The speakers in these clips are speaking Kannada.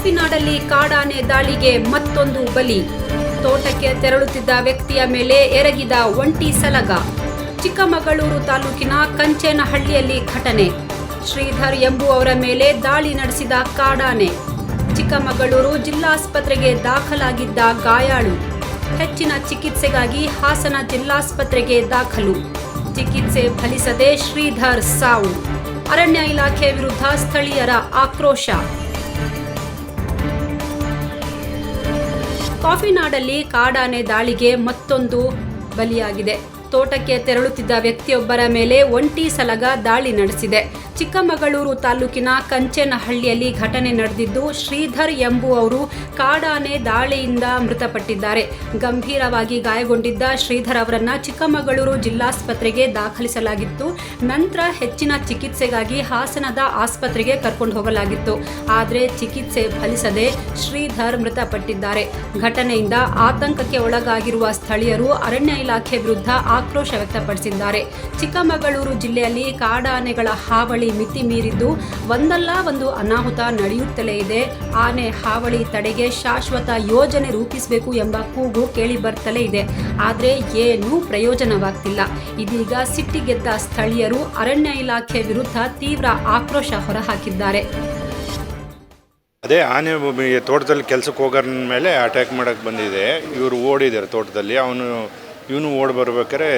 ಕಾಫಿನಾಡಲ್ಲಿ ಕಾಡಾನೆ ದಾಳಿಗೆ ಮತ್ತೊಂದು ಬಲಿ. ತೋಟಕ್ಕೆ ತೆರಳುತ್ತಿದ್ದ ವ್ಯಕ್ತಿಯ ಮೇಲೆ ಎರಗಿದ ಒಂಟಿ ಸಲಗ. ಚಿಕ್ಕಮಗಳೂರು ತಾಲೂಕಿನ ಕಂಚೇನಹಳ್ಳಿಯಲ್ಲಿ ಘಟನೆ. ಶ್ರೀಧರ್ ಎಂಬುವವರ ಮೇಲೆ ದಾಳಿ ನಡೆಸಿದ ಕಾಡಾನೆ. ಚಿಕ್ಕಮಗಳೂರು ಜಿಲ್ಲಾಸ್ಪತ್ರೆಗೆ ದಾಖಲಾಗಿದ್ದ ಗಾಯಾಳು. ಹೆಚ್ಚಿನ ಚಿಕಿತ್ಸೆಗಾಗಿ ಹಾಸನ ಜಿಲ್ಲಾಸ್ಪತ್ರೆಗೆ ದಾಖಲು. ಚಿಕಿತ್ಸೆ ಫಲಿಸದೆ ಶ್ರೀಧರ್ ಸಾವು. ಅರಣ್ಯ ಇಲಾಖೆ ವಿರುದ್ಧ ಸ್ಥಳೀಯರ ಆಕ್ರೋಶ. ಕಾಫಿನಾಡಲ್ಲಿ ಕಾಡಾನೆ ದಾಳಿಗೆ ಮತ್ತೊಂದು ಬಲಿಯಾಗಿದೆ. ತೋಟಕ್ಕೆ ತೆರಳುತ್ತಿದ್ದ ವ್ಯಕ್ತಿಯೊಬ್ಬರ ಮೇಲೆ ಒಂಟಿ ಸಲಗ ದಾಳಿ ನಡೆಸಿದೆ. ಚಿಕ್ಕಮಗಳೂರು ತಾಲೂಕಿನ ಕಂಚೇನಹಳ್ಳಿಯಲ್ಲಿ ಘಟನೆ ನಡೆದಿದ್ದು, ಶ್ರೀಧರ್ ಎಂಬುವವರು ಕಾಡಾನೆ ದಾಳಿಯಿಂದ ಮೃತಪಟ್ಟಿದ್ದಾರೆ. ಗಂಭೀರವಾಗಿ ಗಾಯಗೊಂಡಿದ್ದ ಶ್ರೀಧರ್ ಅವರನ್ನ ಚಿಕ್ಕಮಗಳೂರು ಜಿಲ್ಲಾಸ್ಪತ್ರೆಗೆ ದಾಖಲಿಸಲಾಗಿತ್ತು. ನಂತರ ಹೆಚ್ಚಿನ ಚಿಕಿತ್ಸೆಗಾಗಿ ಹಾಸನದ ಆಸ್ಪತ್ರೆಗೆ ಕರ್ಕೊಂಡು ಹೋಗಲಾಗಿತ್ತು. ಆದರೆ ಚಿಕಿತ್ಸೆ ಫಲಿಸದೆ ಶ್ರೀಧರ್ ಮೃತಪಟ್ಟಿದ್ದಾರೆ. ಘಟನೆಯಿಂದ ಆತಂಕಕ್ಕೆ ಒಳಗಾಗಿರುವ ಸ್ಥಳೀಯರು ಅರಣ್ಯ ಇಲಾಖೆ ವಿರುದ್ಧ ಆಕ್ರೋಶ ವ್ಯಕ್ತಪಡಿಸಿದ್ದಾರೆ. ಚಿಕ್ಕಮಗಳೂರು ಜಿಲ್ಲೆಯಲ್ಲಿ ಕಾಡಾನೆಗಳ ಹಾವಳಿ ಮಿತಿ ಮೀರಿದ್ದು ಒಂದಲ್ಲ ಒಂದು ಅನಾಹುತ ನಡೆಯುತ್ತಲೇ ಇದೆ. ಆನೆ ಹಾವಳಿ ತಡೆಗೆ ಶಾಶ್ವತ ಯೋಜನೆ ರೂಪಿಸಬೇಕು ಎಂಬ ಕೂಗು ಕೇಳಿ ಬರ್ತಲೇ ಇದೆ. ಆದರೆ ಏನೂ ಪ್ರಯೋಜನವಾಗ್ತಿಲ್ಲ. ಇದೀಗ ಸಿಟ್ಟಿಗೆದ್ದ ಸ್ಥಳೀಯರು ಅರಣ್ಯ ಇಲಾಖೆ ವಿರುದ್ಧ ತೀವ್ರ ಆಕ್ರೋಶ ಹೊರಹಾಕಿದ್ದಾರೆ. ಅದೇ ಆನೆ ತೋಟದಲ್ಲಿ ಕೆಲಸಕ್ಕೆ ಹೋಗೋರ ಮೇಲೆ ಅಟ್ಯಾಕ್ ಮಾಡಕ್ಕೆ ಬಂದಿದೆ. ಇವರು ಓಡಿದ್ದಾರೆ ತೋಟದಲ್ಲಿ. ಅವನು ಇವನು ಓಡ್ ಬರ್ಬೇಕಾರೆ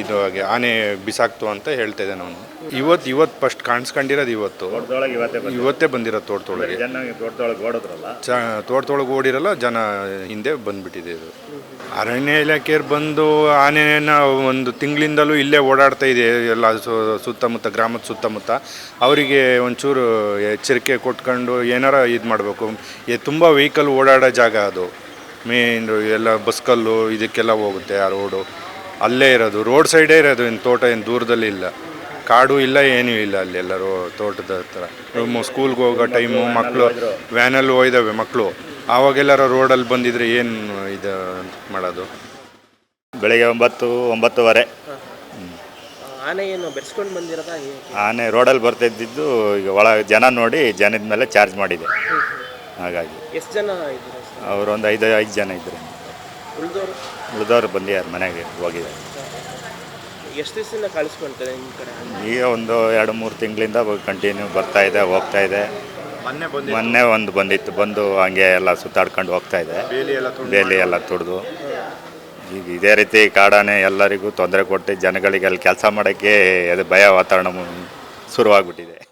ಇದು ಹಾಗೆ ಆನೆ ಬಿಸಾಕ್ತು ಅಂತ ಹೇಳ್ತಾ ಇದ್ದಾನೆ ಅವನು. ಇವತ್ತು ಇವತ್ತು ಫಸ್ಟ್ ಕಾಣಿಸ್ಕೊಂಡಿರೋದು ಇವತ್ತು. ತೋಟದೊಳಗೆ ಇವತ್ತೇ ಬಂದಿರೋ ಇವತ್ತೇ ತೋಟದೊಳಗೆ. ಜನ ತೋಟದೊಳಗೆ ಓಡೋದ್ರಲ್ಲ? ಚ ತೋಟದೊಳಗೆ ಓಡಿರಲ್ಲ ಜನ ಹಿಂದೆ ಬಂದ್ಬಿಟ್ಟಿದೆ ಇದು. ಅರಣ್ಯ ಇಲಾಖೆಯವ್ರು ಬಂದು ಆನೆನ ಒಂದು ತಿಂಗಳಿಂದಲೂ ಇಲ್ಲೇ ಓಡಾಡ್ತಾ ಇದೆ ಎಲ್ಲ ಸು- ಸುತ್ತಮುತ್ತ ಗ್ರಾಮದ ಸುತ್ತಮುತ್ತ. ಅವರಿಗೆ ಒಂಚೂರು ಎಚ್ಚರಿಕೆ ಕೊಟ್ಕೊಂಡು ಏನಾರ ಇದು ಮಾಡಬೇಕು. ತುಂಬ ವೆಹಿಕಲ್ ಓಡಾಡೋ ಜಾಗ ಅದು. ಮೇನ್ ಎಲ್ಲ ಬಸ್ಕಲ್ಲು ಇದಕ್ಕೆಲ್ಲ ಹೋಗುತ್ತೆ ಆ ರೋಡು. ಅಲ್ಲೇ ಇರೋದು. ರೋಡ್ ಸೈಡೇ ಇರೋದು. ಇನ್ನು ತೋಟ ಏನು ದೂರದಲ್ಲಿ ಇಲ್ಲ. ಕಾಡು ಇಲ್ಲ ಏನೂ ಇಲ್ಲ ಅಲ್ಲಿ ಎಲ್ಲರೂ ತೋಟದ ಹತ್ರ. ಸ್ಕೂಲ್ಗೆ ಹೋಗೋ ಟೈಮು ಮಕ್ಕಳು ವ್ಯಾನಲ್ಲಿ ಹೋಯ್ದವೆ ಮಕ್ಕಳು ಆವಾಗೆಲ್ಲರೂ ರೋಡಲ್ಲಿ ಬಂದಿದ್ರೆ ಏನು ಇದು ಮಾಡೋದು? ಬೆಳಿಗ್ಗೆ ಒಂಬತ್ತು ಒಂಬತ್ತುವರೆ. ಆನೆ ಏನು ಬಂದಿರೋದಾ? ಆನೆ ರೋಡಲ್ಲಿ ಬರ್ತಾ ಇದ್ದಿದ್ದು ಈಗ ಒಳ ಜನ ನೋಡಿ ಜನದ ಮೇಲೆ ಚಾರ್ಜ್ ಮಾಡಿದೆ. ಹಾಗಾಗಿ. ಎಷ್ಟು ಜನ ಇದ್ದೀರಾ ಒಂದು ಐದು ಐದು ಜನ ಇದ್ರು. ಉಳಿದವರು? ಬಂದು ಯಾರು ಮನೆಗೆ ಹೋಗಿದ್ದಾರೆ. ಎಷ್ಟು ದಿವಸದಿಂದ ಕಳಿಸ್ಕೊಳ್ತಾರೆ ನಿಮ್ಮ ಕಡೆ? ಆನೆ? ಈಗ ಒಂದು ಎರಡು ಮೂರು ತಿಂಗಳಿಂದ ಕಂಟಿನ್ಯೂ ಬರ್ತಾ ಇದೆ ಹೋಗ್ತಾ ಇದೆ. ಮೊನ್ನೆ ಮೊನ್ನೆ ಒಂದು ಬಂದಿತ್ತು ಬಂದು ಹಂಗೆ ಎಲ್ಲ ಸುತ್ತಾಡ್ಕೊಂಡು ಹೋಗ್ತಾ ಇದೆ. ಬೇಲಿ ಎಲ್ಲ ಬೇಲಿ ಎಲ್ಲ ತುಳಿದು ಈಗ ಇದೇ ರೀತಿ ಕಾಡಾನೆ ಎಲ್ಲರಿಗೂ ತೊಂದರೆ ಕೊಟ್ಟು ಜನಗಳಿಗೆ ಅಲ್ಲಿ ಕೆಲಸ ಮಾಡೋಕ್ಕೆ ಅದು ಭಯ ವಾತಾವರಣ ಮು- ಶುರುವಾಗ್ಬಿಟ್ಟಿದೆ.